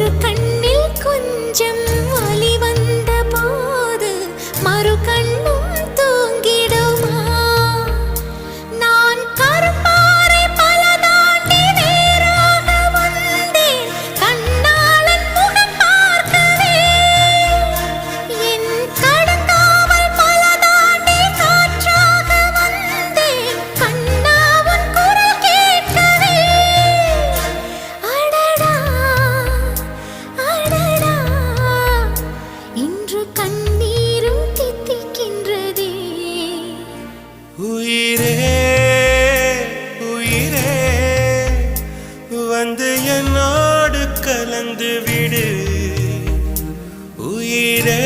ஒரு கண் ஒவ்வொன்று கண்ணீரும் தித்திக்கின்றதே. உயிரே உயிரே வந்து என்னோடு கலந்து விடு. உயிரே